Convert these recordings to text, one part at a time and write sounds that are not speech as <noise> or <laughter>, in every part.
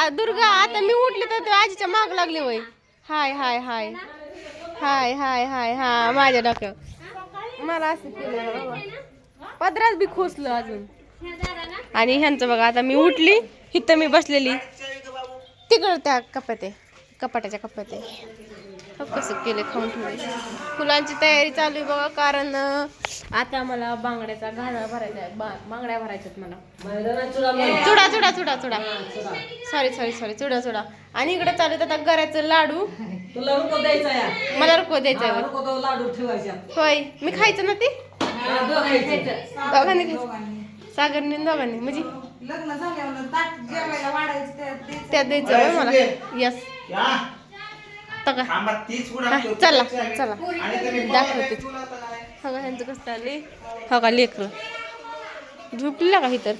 आ, दुर्गा आता मी उठले तर ते आजीच्या माग लागली वय. हाय हाय हाय. हाय हाय हाय हा माझ्या डोक्यावर. मला असं केलं बाबा. पदरात बी खोसलं अजून. आणि ह्यांचं बघा आता मी उठली इथं मी बसलेली. तिकडं त्या कपाते आहे कपाटाच्या कपाते. आहे कसं केलं खाऊन ठेवले. फुलांची तयारी चालू आहे बघा कारण आता मला बांगड्याचा घाणा भरायचा आहे. बा- बांगड्या भरायच्यात मला. चुडा चुडा चुडा चुडा. सॉरी सॉरी सॉरी चुडा चुडा. आणि इकडे चालू आहे आता गऱ्याचं लाडू. मला रुको द्यायचं आहे रुको तो लाडू ठेवायचा. होय मी खायचं ना ते? हा. दोघांनी खायचं. सागरने दोघांनी. म्हणजे त्यात द्यायचं. मला. यस तीच हा, चला चला. दाखवते. हो का ह्यांचं कसं चालले हो का लेकरं? झोपलेला का ही तर?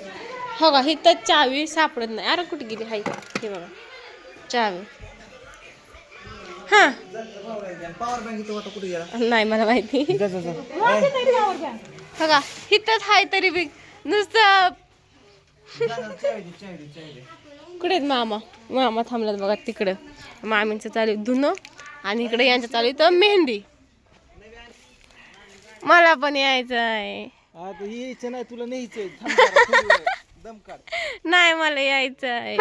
हो का ही तर चावी सापडत नाही. अरे कुठे गेली हाय? हे बघा चावी. हा. पॉवर बँक इथं होता कुठे गेला? नाही मला माहिती. हो का हिथंच हाय तरी बी. नुसतं आहेत मामा. मामा थांबलात बघा तिकडं. मामींचं चालू आहे धुणं आणि इकडे यांचं चालू आहे तर मेहंदी. मला पण यायचं आहे आता यायचं नाही तुला. दम काढ. नाही मला यायचं आहे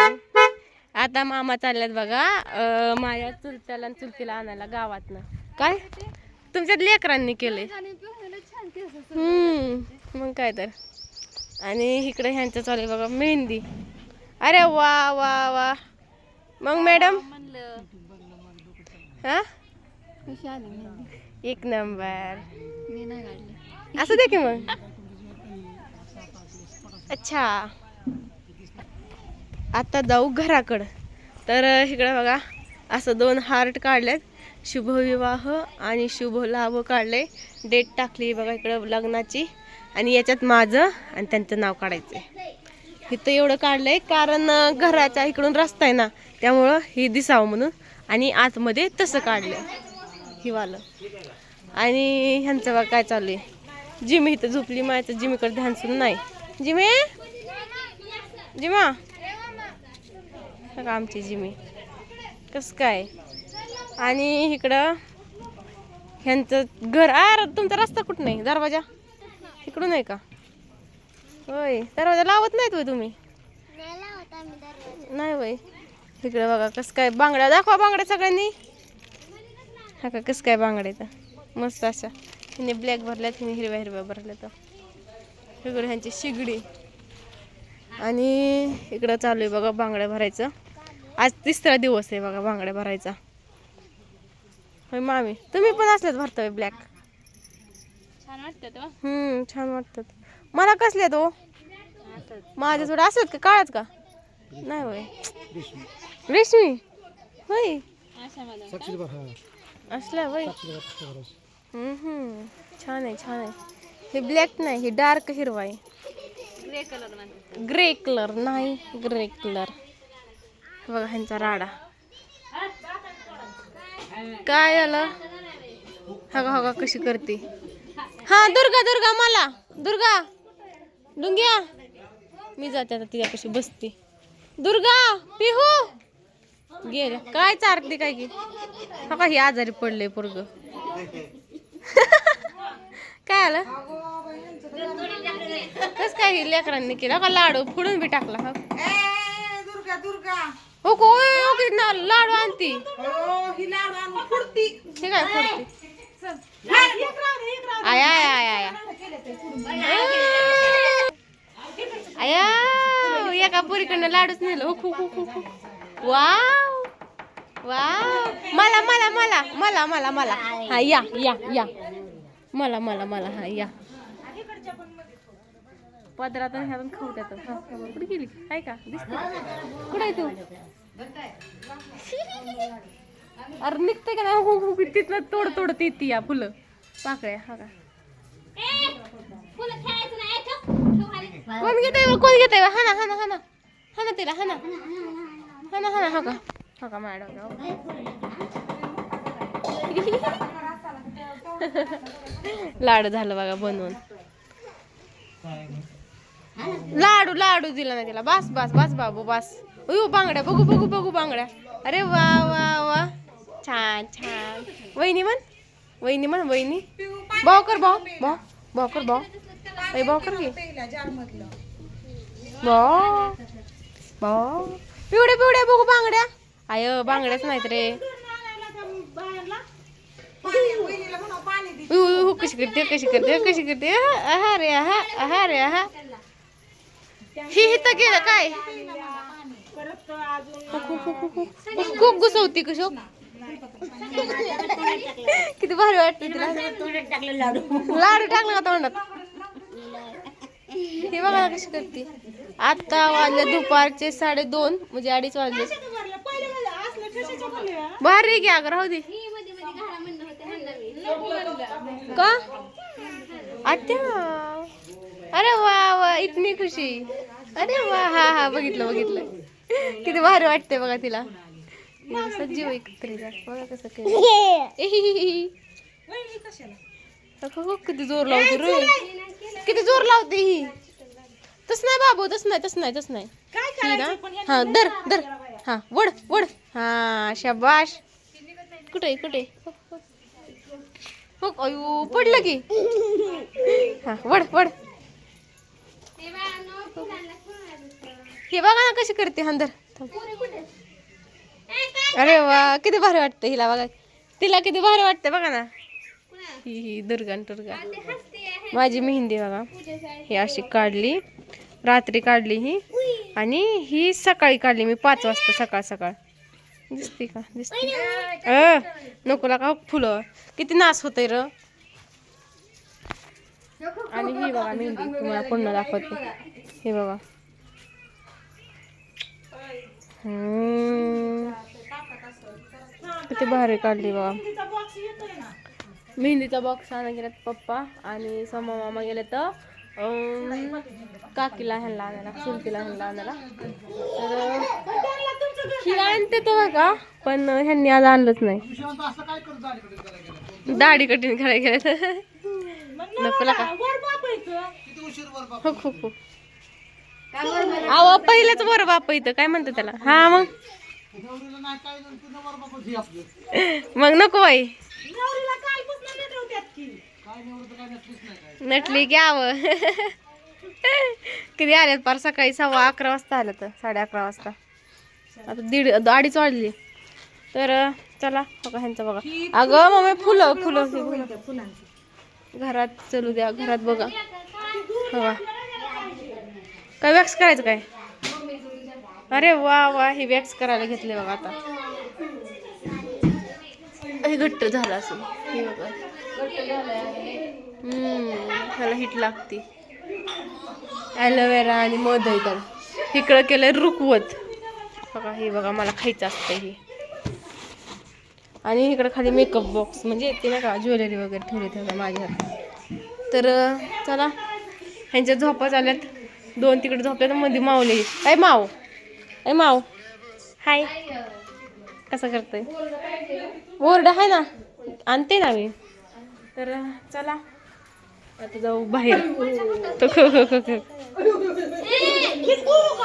आता मामा चालल्यात बघा. अं, माझ्या चुलत्याला आणि चुलतीला आणायला गावातनं. काय? तुमच्यात लेकरांनी केलंय. हम्म मग काय तर. आणि इकडे ह्यांचं चालू आहे बघा मेहंदी. अरे वा वा वा. मग मॅडम? हा? एक नंबर. असं दे की मग. अच्छा. आता जाऊ घराकडं. तर इकडं बघा. असं दोन हार्ट काढलेत. शुभविवाह आणि शुभ लाभ काढले. डेट टाकली बघा इकडं लग्नाची. आणि याच्यात माझं आणि त्यांचं नाव काढायचं आहे इथं एवढं काढलंय कारण घराच्या इकडून रस्ता आहे ना त्यामुळं हे दिसावं म्हणून. आणि आतमध्ये तसं काढलंय हिवालं आणि ह्यांचं बघा काय चालू आहे. जिमी इथं झोपली मायचं जिमीकडे ध्यान सुरू नाही. जिमे? जिमा? का आमची जिमी. कसं काय? आणि इकडं ह्यांचं घर. अरे तुमचा रस्ता कुठं नाही? दरवाजा? इकडून आहे का? होय दरवाजा लावत नाहीत होय तुम्ही? नाही होय. इकडे बघा कसं काय बांगड्या दाखवा बांगड्या सगळ्यांनी. हा का कसं काय बांगड्या तर मस्त अशा. हिने ब्लॅक भरल्यात हिने हिरव्या हिरव्या भरल्या तर इकडे ह्यांची शिगडी. आणि इकडं चालू आहे बघा बांगड्या भरायचं. आज तिसरा दिवस आहे बघा बांगड्या भरायचा. होय मामी तुम्ही पण असल्यात भरतोय ब्लॅक छान वाटतं तेव्हा हम्म छान वाटतात. मला कसले तो? माझ्या थोडं असत का? काळात का? नाही होय. रेशमी. होय. असला होय. हम्म छान आहे छान आहे. हे ब्लॅक नाही हे डार्क हिरवा आहे. ग्रे कलर ग्रे कलर नाही ग्रे कलर बघा ह्यांचा राडा. काय आलं? हगा हगा कशी करते? हा दुर्गा दुर्गा मला. दुर्गा. डुंग्या. मी जाते आता तिच्यापाशी बसते. दुर्गा पिहू. गेल. काय चारते काय की? हा का ही आजारी पडले पोरग. <laughs> काय आलं? कस काय ही लेकरांनी केलं? का लाडू फुडून बी टाकला हा? ए दुर्गा दुर्गा. हो हो लाडू आणती. हो ही हे काय फुडते? आया आया आया आया आया एका पोरीकडनं लाडूच नेलं? हो खू खू खू खू वाव. वाव. मला मला मला मला मला मला. हा या या या. मला मला मला हा या. पदरात आणि ह्यातून खाऊ त्यात. कुठे गेली? काय का? दिसत. कुठे आहे तू? अरे निघते का नाही? हो, हो, हो, तिथनं तोड तोडत येते या फुलं. पाकळ्या हा का? कोण घेते कोण घेते हा ना हा ना हा ना. हा ना तिला हा ना. हा ना हा ना हा का? हा का मॅडम लाडू झालं बघा बनवून. लाडू लाडू दिला नाही तिला. बस बस बस बाबू बस. अयो बांगड्या. बघू बघू बघू बांगड्या. अरे वा वा वा. छान छान. वहिनी म्हण. वहिनी म्हण वहिनी. भाऊ कर भाऊ भाऊ. भाऊ कर भाऊ. ए भाऊ कर की पहिल्या जार मधलं भाऊ भाऊ पिवड्या पिवड्या बघू बांगड्या. आय बांगड्याच नाहीत रे. कशी करते कशी करते कशी करते. आहा रे आहा आहा रे आहा. ही हिथं गेलं काय? खूप घुसवती कशी किती भारी वाटते तिला. लाडू टाकला का तोंडात? हे बघा कशी करते. आता वाजले दुपारचे साडे दोन म्हणजे अडीच वाजले. भारी घ्या राहू दे. का? आत्या. अरे वा वा इतनी खुशी. अरे वा हा हा बघितलं बघितलं. किती भारी वाटते बघा तिला सजीव एकत्रित आहे. बघा कसं केलं. <laughs> <laughs> हो, किती जोर लावते रे. किती जोर लावते ही. तस नाही बाबू तस नाही तस नाही तस नाही. ही हा दर दर हा वड वड. हा शाबाश. कुठे कुठे? हो अयो पडलं की. हा वड वड. हे बघा ना कशी करते हंदर अरे वा किती भारी वाटतं हिला बघा. तिला किती भारी वाटतं बघा ना. ही ही दुर्गा दुर्गा. माझी मेहंदी बघा. ही अशी काढली. रात्री काढली ही. आणि ही सकाळी काढली मी पाच वाजता सकाळ सकाळ. दिसते का? दिसते. अ नकोला का फुलं. किती नाश होतंय र. आणि ही बघा मेहंदी तुम्हाला पुन्हा दाखवते. हे बघा. किती भारी काढली बघा. मेहंदीचा बॉक्स आणा गेल्यात पप्पा आणि समा मामा गेले तर काकीला ह्यांना आणायला चुलतीला ह्यांना आणायला. तर ही आणते तर बघा पण ह्यांनी आज आणलंच नाही. दाढी कठीण करायला गेलं नको का किती उशीर वर बाप हो खूप खूप अहो पहिलंच वर बाप इथं. काय म्हणतात त्याला? हा मग? नवरीला नाही काय काय निवडतं काय नाही काय. नटली की आव. कधी आल्यात पार? सकाळी सव्वा अकरा वाजता आलं तर साडे अकरा वाजता. आता दीड अडीच वाजली. तर चला बघा ह्यांचं बघा. अगं मम्मी फुलं फुलं हे फुलं. घरात चलू द्या घरात बघा. बघा काय वॅक्स करायचं काय? अरे वा वा हे वॅक्स करायला घेतले बघा आता. हे घट्ट झालं असं हे बघा. हम्म, ह्याला हिट लागते. ॲलोवेरा आणि मध आहे तर इकडं केलंय रुकवत बघा हे बघा मला खायचं असतं हे. आणि इकडं खाली मेकअप बॉक्स म्हणजे ते नाही का ज्वेलरी वगैरे ठेवली ठेवलं माझ्यात तर चला. ह्यांच्या झोपा चालल्यात. दोन तिकडे झोपल्यात मध्ये मावले काय माव ए माव हाय कसं करतंय? ओरड आहे ना? आणते ना मी. तर चला. आता जाऊ बाहेर. <laughs>